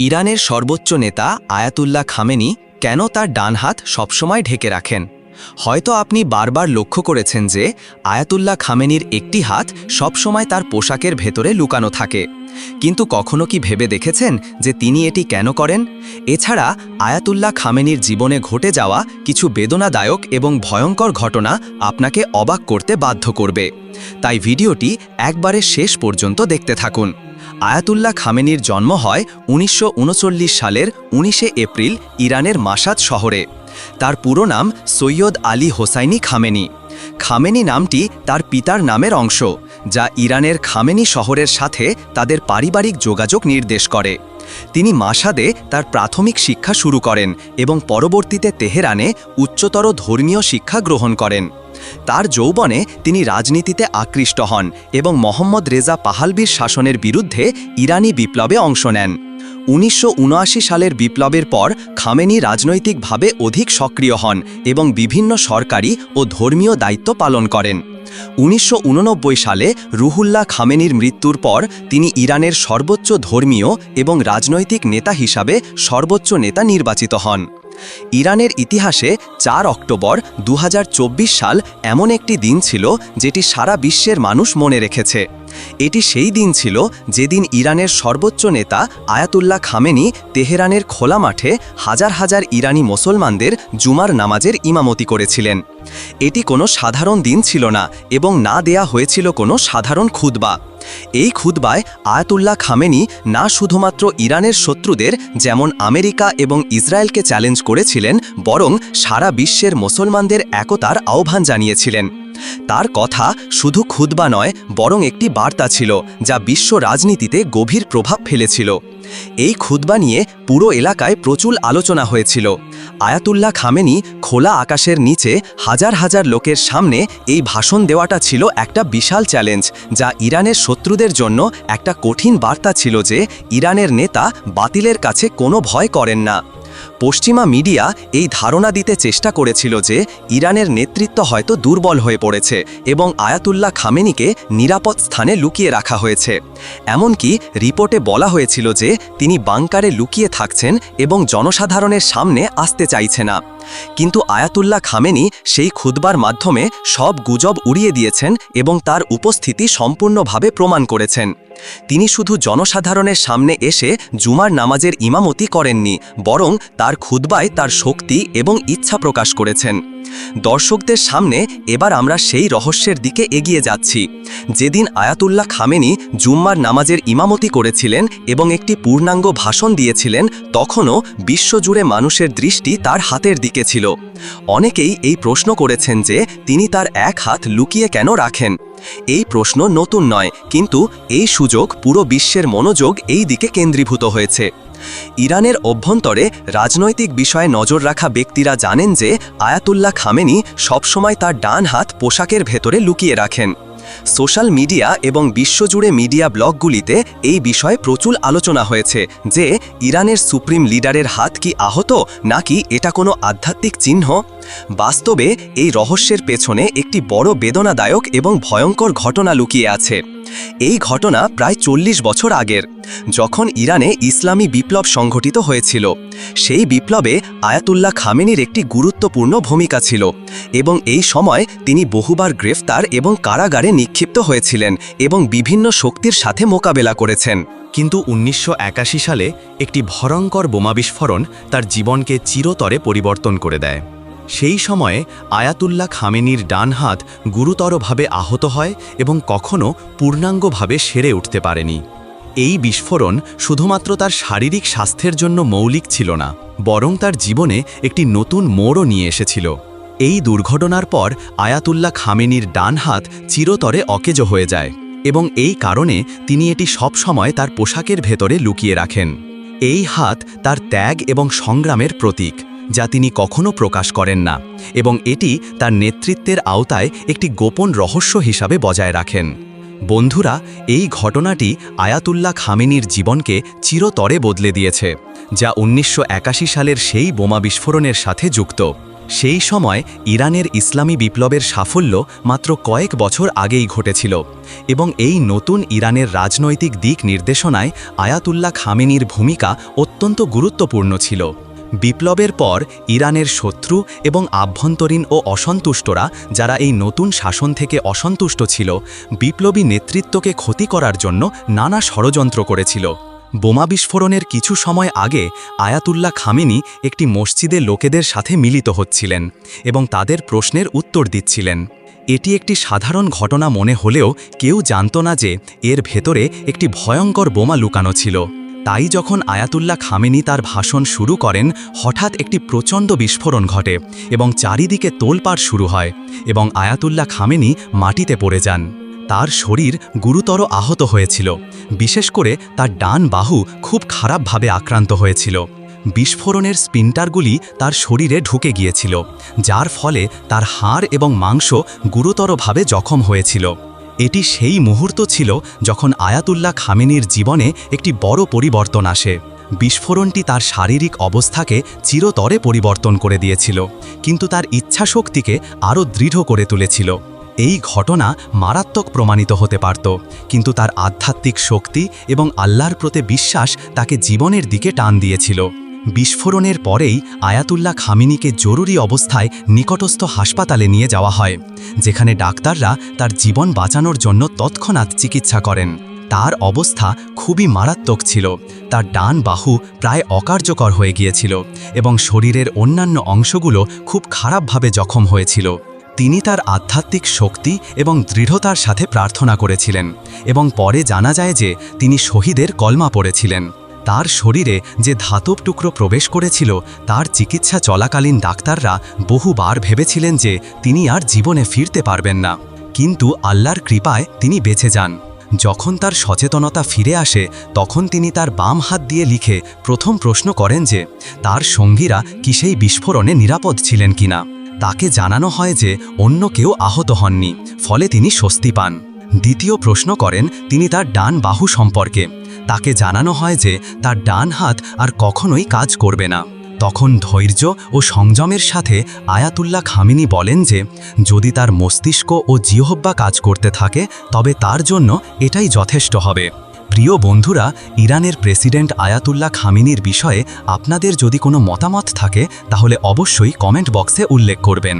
ইরানের সর্বোচ্চ নেতা আয়াতুল্লাহ খামেনি কেন তার ডান হাত সবসময় ঢেকে রাখেন? হয়তো আপনি বারবার লক্ষ্য করেছেন যে আয়াতুল্লাহ খামেনির একটি হাত সবসময় তার পোশাকের ভেতরে লুকানো থাকে। কিন্তু কখনো কি ভেবে দেখেছেন যে তিনি এটি কেন করেন? এছাড়া আয়াতুল্লাহ খামেনির জীবনে ঘটে যাওয়া কিছু বেদনাদায়ক এবং ভয়ঙ্কর ঘটনা আপনাকে অবাক করতে বাধ্য করবে। তাই ভিডিওটি একবারে শেষ পর্যন্ত দেখতে থাকুন। আয়াতুল্লাহ খামেনির জন্ম হয় উনিশশো উনচল্লিশ সালের উনিশে এপ্রিল, ইরানের মাসাদ শহরে। তার পুরো নাম Sayyid Ali Hosseini Khamenei. Khamenei নামটি তার পিতার নামের অংশ, যা ইরানের খামেনি শহরের সাথে তাদের পারিবারিক যোগাযোগ নির্দেশ করে। তিনি মাসাদে তার প্রাথমিক শিক্ষা শুরু করেন এবং পরবর্তীতে তেহরানে উচ্চতর ধর্মীয় শিক্ষা গ্রহণ করেন। তার যৌবনে তিনি রাজনীতিতে আকৃষ্ট হন এবং মোহাম্মদ রেজা পাহালবির শাসনের বিরুদ্ধে ইরানি বিপ্লবে অংশ নেন। উনিশশো উনআশি সালের বিপ্লবের পর খামেনি রাজনৈতিকভাবে অধিক সক্রিয় হন এবং বিভিন্ন সরকারি ও ধর্মীয় দায়িত্ব পালন করেন। উনিশশো উননব্বই সালে রুহুল্লাহ খামেনির মৃত্যুর পর তিনি ইরানের সর্বোচ্চ ধর্মীয় এবং রাজনৈতিক নেতা হিসাবে সর্বোচ্চ নেতা নির্বাচিত হন। ইরানের ইতিহাসে চার অক্টোবর দু হাজার চব্বিশ সাল এমন একটি দিন ছিল যেটি সারা বিশ্বের মানুষ মনে রেখেছে। এটি সেই দিন ছিল যেদিন ইরানের সর্বোচ্চ নেতা আয়াতুল্লাহ খামেনি তেহরানের খোলা মাঠে হাজার হাজার ইরানি মুসলমানদের জুমার নামাজের ইমামতি করেছিলেন। এটি কোনো সাধারণ দিন ছিল না এবং না দেয়া হয়েছিল কোনো সাধারণ খুতবা। এই খুতবায় আয়াতুল্লাহ খামেনি না শুধুমাত্র ইরানের শত্রুদের যেমন আমেরিকা এবং ইসরায়েলকে চ্যালেঞ্জ করেছিলেন, বরং সারা বিশ্বের মুসলমানদের একতার আহ্বান জানিয়েছিলেন। তার কথা শুধু খুতবা নয়, বরং একটি বার্তা ছিল, যা বিশ্ব রাজনীতিতে গভীর প্রভাব ফেলেছিল। এই খুতবা নিয়ে পুরো এলাকায় প্রচুর আলোচনা হয়েছিল। আয়াতুল্লাহ খামেনি খোলা আকাশের নিচে হাজার হাজার লোকের সামনে এই ভাষণ দেওয়াটা ছিল একটা বিশাল চ্যালেঞ্জ, যা ইরানের শত্রুদের জন্য একটা কঠিন বার্তা ছিল যে, ইরানের নেতা বাতিলের কাছে কোনো ভয় করেন না। পশ্চিমা মিডিয়া এই ধারণা দিতে চেষ্টা করেছিল যে ইরানের নেতৃত্ব হয়তো দুর্বল হয়ে পড়েছে এবং আয়াতুল্লাহ খামেনিকে নিরাপদ স্থানে লুকিয়ে রাখা হয়েছে। এমনকি রিপোর্টে বলা হয়েছিল যে তিনি বাংকারে লুকিয়ে থাকছেন এবং জনসাধারণের সামনে আসতে চাইছে না। কিন্তু আয়াতুল্লাহ খামেনি সেই খুদবার মাধ্যমে সব গুজব উড়িয়ে দিয়েছেন এবং তার উপস্থিতি সম্পূর্ণভাবে প্রমাণ করেছেন। তিনি শুধু জনসাধারণের সামনে এসে জুমার নামাজের ইমামতি করেননি, বরং তার খুদবায় তার শক্তি এবং ইচ্ছা প্রকাশ করেছেন। দর্শকদের সামনে এবার আমরা সেই রহস্যের দিকে এগিয়ে যাচ্ছি। যেদিন আয়াতুল্লাহ খামেনি জুম্মার নামাজের ইমামতি করেছিলেন এবং একটি পূর্ণাঙ্গ ভাষণ দিয়েছিলেন, তখনও বিশ্বজুড়ে মানুষের দৃষ্টি তার হাতের দিকে ছিল। অনেকেই এই প্রশ্ন করেছেন যে তিনি তার এক হাত লুকিয়ে কেন রাখেন? এই প্রশ্ন নতুন নয়, কিন্তু এই সুযোগ পুরো বিশ্বের মনোযোগ এই দিকে কেন্দ্রীভূত হয়েছে। ইরানের অভ্যন্তরে রাজনৈতিক বিষয়ে নজর রাখা ব্যক্তিরা জানেন যে আয়াতুল্লাহ খামেনি সবসময় তার ডান হাত পোশাকের ভেতরে লুকিয়ে রাখেন। সোশ্যাল মিডিয়া এবং বিশ্বজুড়ে মিডিয়া ব্লগগুলিতে এই বিষয়ে প্রচুর আলোচনা হয়েছে যে ইরানের সুপ্রিম লিডারের হাত কি আহত নাকি এটা কোনো আধ্যাত্মিক চিহ্ন? বাস্তবে এই রহস্যের পেছনে একটি বড় বেদনাদায়ক এবং ভয়ঙ্কর ঘটনা লুকিয়ে আছে। এই ঘটনা প্রায় চল্লিশ বছর আগের, যখন ইরানে ইসলামী বিপ্লব সংঘটিত হয়েছিল। সেই বিপ্লবে আয়াতুল্লাহ খামেনির একটি গুরুত্বপূর্ণ ভূমিকা ছিল এবং এই সময় তিনি বহুবার গ্রেফতার এবং কারাগারে নিক্ষিপ্ত হয়েছিলেন এবং বিভিন্ন শক্তির সাথে মোকাবেলা করেছেন। কিন্তু উনিশশো একাশি সালে একটি ভয়ঙ্কর বোমা বিস্ফোরণ তার জীবনকে চিরতরে পরিবর্তন করে দেয়। সেই সময়ে আয়াতুল্লাহ খামেনির ডান হাত গুরুতরভাবে আহত হয় এবং কখনও পূর্ণাঙ্গভাবে সেরে উঠতে পারেনি। এই বিস্ফোরণ শুধুমাত্র তার শারীরিক স্বাস্থ্যের জন্য মৌলিক ছিল না, বরং তার জীবনে একটি নতুন মোড়ও নিয়ে এসেছিল। এই দুর্ঘটনার পর আয়াতুল্লাহ খামেনির ডান হাত চিরতরে অকেজ হয়ে যায় এবং এই কারণে তিনি এটি সবসময় তার পোশাকের ভেতরে লুকিয়ে রাখেন। এই হাত তার ত্যাগ এবং সংগ্রামের প্রতীক। যা তিনি কখনো প্রকাশ করেন না, এবং এটি তার নেতৃত্বের আওতায় একটি গোপন রহস্য হিসাবে বজায় রাখেন। বন্ধুরা, এই ঘটনাটি আয়াতুল্লাহ খামেনির জীবনকে চিরতরে বদলে দিয়েছে, যা উনিশশো একাশি সালের সেই বোমা বিস্ফোরণের সাথে যুক্ত। সেই সময় ইরানের ইসলামী বিপ্লবের সাফল্য মাত্র কয়েক বছর আগেই ঘটেছিল, এবং এই নতুন ইরানের রাজনৈতিক দিক নির্দেশনায় আয়াতুল্লাহ খামেনির ভূমিকা অত্যন্ত গুরুত্বপূর্ণ ছিল। বিপ্লবের পর ইরানের শত্রু এবং আভ্যন্তরীণ ও অসন্তুষ্টরা যারা এই নতুন শাসন থেকে অসন্তুষ্ট ছিল, বিপ্লবী নেতৃত্বকে ক্ষতি করার জন্য নানা ষড়যন্ত্র করেছিল। বোমা বিস্ফোরণের কিছু সময় আগে আয়াতুল্লাহ খামেনি একটি মসজিদে লোকেদের সাথে মিলিত হচ্ছিলেন এবং তাদের প্রশ্নের উত্তর দিচ্ছিলেন। এটি একটি সাধারণ ঘটনা মনে হলেও কেউ জানত না যে এর ভেতরে একটি ভয়ঙ্কর বোমা লুকানো ছিল। তাই যখন আয়াতুল্লাহ খামেনি তার ভাষণ শুরু করেন, হঠাৎ একটি প্রচণ্ড বিস্ফোরণ ঘটে এবং চারিদিকে তোলপাড় শুরু হয় এবং আয়াতুল্লাহ খামেনি মাটিতে পড়ে যান। তার শরীর গুরুতর আহত হয়েছিল। বিশেষ করে তার ডান বাহু খুব খারাপভাবে আক্রান্ত হয়েছিল। বিস্ফোরণের স্পিন্টারগুলি তার শরীরে ঢুকে গিয়েছিল, যার ফলে তার হাড় এবং মাংস গুরুতরভাবে জখম হয়েছিল। এটি সেই মুহূর্ত ছিল যখন আয়াতুল্লাহ খামেনির জীবনে একটি বড় পরিবর্তন আসে। বিস্ফোরণটি তার শারীরিক অবস্থাকে চিরতরে পরিবর্তন করে দিয়েছিল, কিন্তু তার ইচ্ছাশক্তিকে আরও দৃঢ় করে তুলেছিল। এই ঘটনা মারাত্মক প্রমাণিত হতে পারত, কিন্তু তার আধ্যাত্মিক শক্তি এবং আল্লাহর প্রতি বিশ্বাস তাকে জীবনের দিকে টান দিয়েছিল। বিস্ফোরণের পরেই আয়াতুল্লাহ খামিনিকে জরুরি অবস্থায় নিকটস্থ হাসপাতালে নিয়ে যাওয়া হয়, যেখানে ডাক্তাররা তার জীবন বাঁচানোর জন্য তৎক্ষণাৎ চিকিৎসা করেন। তার অবস্থা খুবই মারাত্মক ছিল। তার ডান বাহু প্রায় অকার্যকর হয়ে গিয়েছিল এবং শরীরের অন্যান্য অংশগুলো খুব খারাপভাবে জখম হয়েছিল। তিনি তার আধ্যাত্মিক শক্তি এবং দৃঢ়তার সাথে প্রার্থনা করেছিলেন এবং পরে জানা যায় যে তিনি শহীদের কলমা পড়েছিলেন। তার শরীরে যে ধাতব টুকরো প্রবেশ করেছিল, তার চিকিৎসা চলাকালীন ডাক্তাররা বহুবার ভেবেছিলেন যে তিনি আর জীবনে ফিরতে পারবেন না। কিন্তু আল্লাহর কৃপায় তিনি বেঁচে যান। যখন তার সচেতনতা ফিরে আসে, তখন তিনি তার বাম হাত দিয়ে লিখে প্রথম প্রশ্ন করেন যে, তার সঙ্গীরা কি সেই বিস্ফোরণে নিরাপদ ছিলেন কিনা? তাকে জানানো হয় যে, অন্য কেউ আহত হননি, ফলে তিনি স্বস্তি পান। দ্বিতীয় প্রশ্ন করেন, তিনি তার ডান বাহু সম্পর্কে। তাকে জানানো হয় যে তার ডান হাত আর কখনোই কাজ করবে না। তখন ধৈর্য ও সংযমের সাথে আয়াতুল্লাহ খামিনি বলেন যে, যদি তার মস্তিষ্ক ও জিহব্বা কাজ করতে থাকে, তবে তার জন্য এটাই যথেষ্ট হবে। প্রিয় বন্ধুরা, ইরানের প্রেসিডেন্ট আয়াতুল্লাহ খামিনির বিষয়ে আপনাদের যদি কোনো মতামত থাকে, তাহলে অবশ্যই কমেন্ট বক্সে উল্লেখ করবেন।